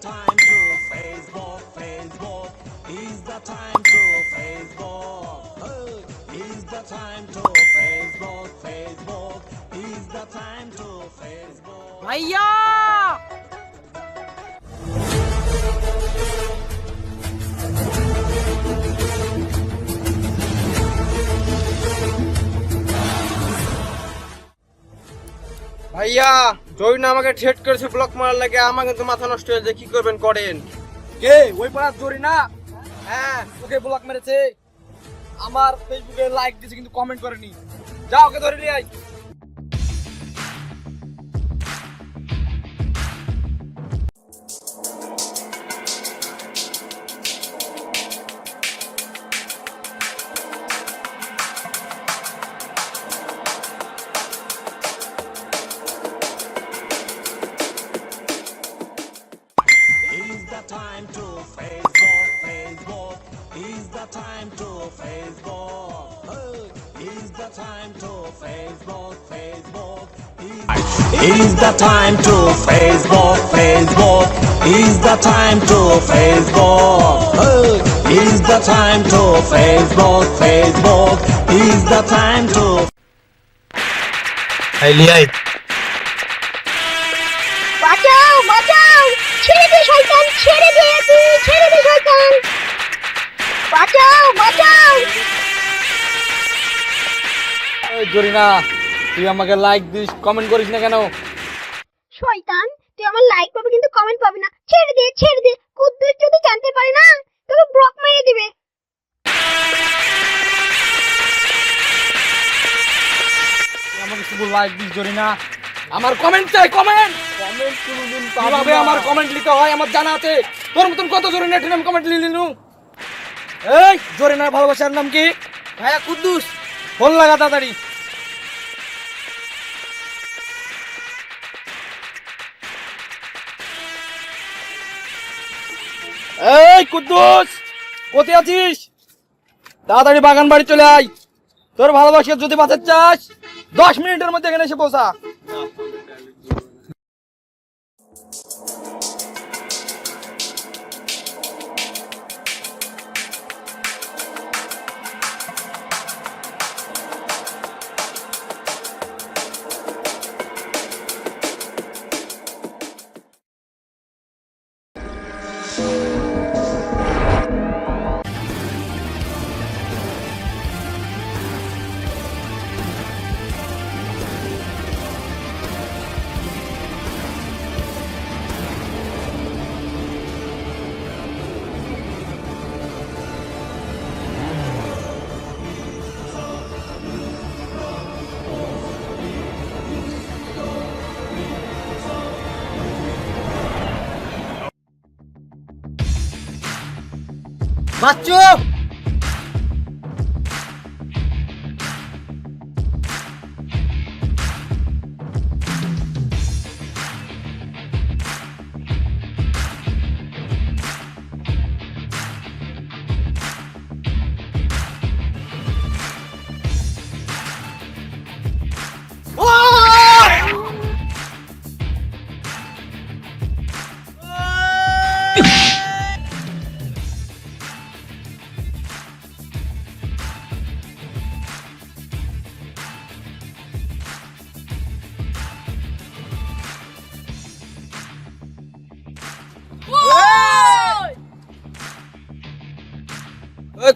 the time to Facebook, Facebook. Is the time to Facebook. Oh, is the time to Facebook, Facebook. Is the time to Facebook. भैया Thank you. ভাইয়া join আমাকে ঠেট করেছে block মারার লাগে আমার কিন্তু মাথা নষ্ট হয়েছে কি করবেন করেন? কে? ওই পাড়ার জরি না? হ্যাঁ। ওকে ব্লক মেরেছে। আমার ফেসবুকে লাইক দিয়েছে কিন্তু কমেন্ট করেনি। যা ওকে ধরে নিয়ে আয়। the time to Facebook, Facebook. Is the time to Facebook, Facebook. Is the time to Facebook. Hey, Is the time to Facebook, Facebook. Is the time to বাঁচাও বাঁচাও ছেড়ে দে শয়তান ছেড়ে দে তুই ছেড়ে দে শয়তান বাঁচাও বাঁচাও তুই আমাকে লাইক দিস কমেন্ট করিস না কেন? শয়তান তুই আমার লাইক পাবি কিন্তু কমেন্ট পাবি না। ছেড়ে দে ছেড়ে দে কুদ্দুস যদি জানতে পারে না। তোকে ব্লক মেরে দিবে। আমাকে শুধু লাইক দিস জরি না আমার কমেন্ট চাই কমেন্ট কমেন্ট কোনোদিন কীভাবে আমার কমেন্ট লিখতে হয় আমার জানা আছে। তোর মতন কত জরি না আমি কমেন্ট লিখলি নু? এই জরিনার ভালোবাসার নাম কি? ভাইয়া কুদ্দুস। ফোন লাগা তাড়াতাড়ি। এই, কুদ্দুস, কোথায় আছিস? তাড়াতাড়ি বাগান বাড়ি চলে আয়। তোর ভালোবাসা যদি বাঁচাতে চাস, দশ মিনিটের মধ্যে এখানে এসে পৌঁছা। বাচ্চু ওই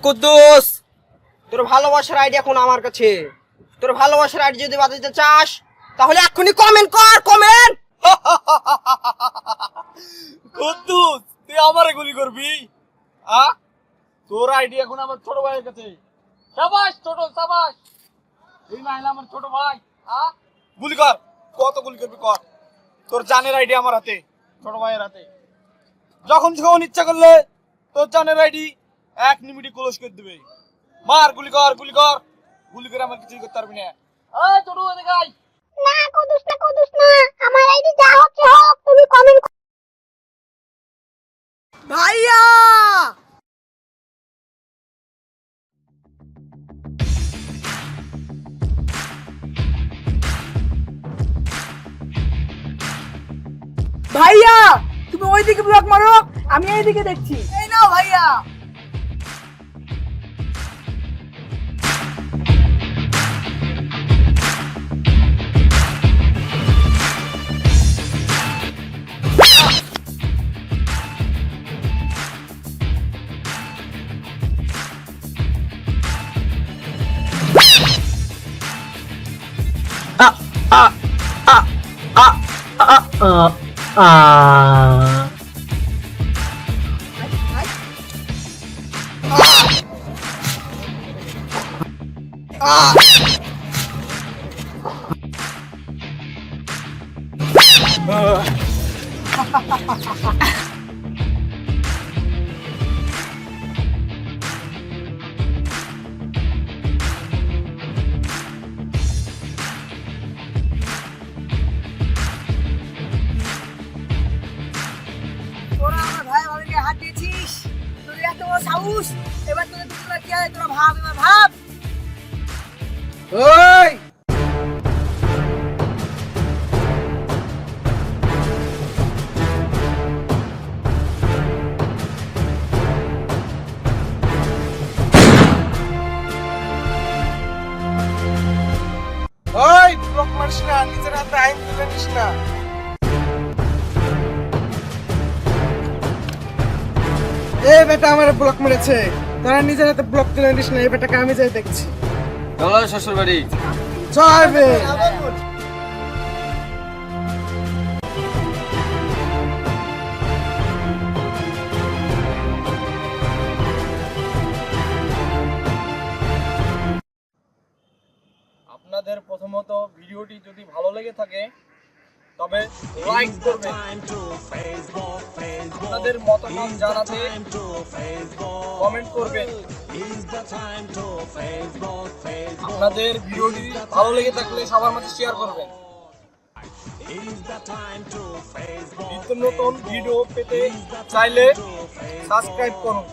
কুদ্দুস। তোর ভালোবাসার আইডি এখন আমার কাছে? তোর ভালোবাসার আইডি যদি বাঁচাতে চাস তাহলে এক্ষুনি কমেন্ট কর কমেন্ট কুদ্দুস তুই আমারে গুলি করবি? আ? তোর আইডি এখন আমার ছোট ভাইয়ের কাছে? সাবাস ছোট সাবাস। তুই না আমার ছোট ভাই আ? গুলি কর কত গুলি করবি কর। তোর জানের আইডি আমার হাতে ছোট ভাইয়ের হাতে। যখন যখন ইচ্ছা করলে তোর জানের আইডি এক নিমিটে ক্লোজ করে দিবে। মার গুলি কর গুলি কর। গুলি করে আমার কিছুই করতে পারবি না। এই ছোট এদিকে আয়। না কুদ্দুস না কুদ্দুস না। আমার আইডি যা হচ্ছে হোক তুমি কমেন্ট ভাইয়া! ভাইয়া তুমি ওইদিকে ব্লক মারো। আমি এইদিকে দেখছি। এই নাও ভাইয়া। ờ ờ ờ Ah! Uh. এবার তোদের দুটো কি হয় তোরা ভাব এবার ভাব ওই আমার ব্লক মেরেছে। তারা নিজের হাতে ব্লক তুলে নিস না এই বেটাকে আমি যাই দেখছি। চলো শ্বশুর বাড়ি চল বে আপনাদের প্রথমত ভিডিওটি যদি ভালো লেগে থাকে তবে লাইক করবেন. আপনাদের মতামত জানাতে. কমেন্ট করবেন. আপনাদের ভিডিওটি ভালো লেগে থাকলে সবার মাঝে শেয়ার করবেন. নিত্য নতুন ভিডিও পেতে চাইলে সাবস্ক্রাইব করুন.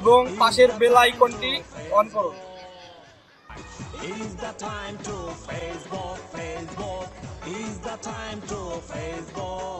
এবং পাশের বেল আইকনটি অন করুন Is the time to Facebook, Facebook. Is the time to Facebook.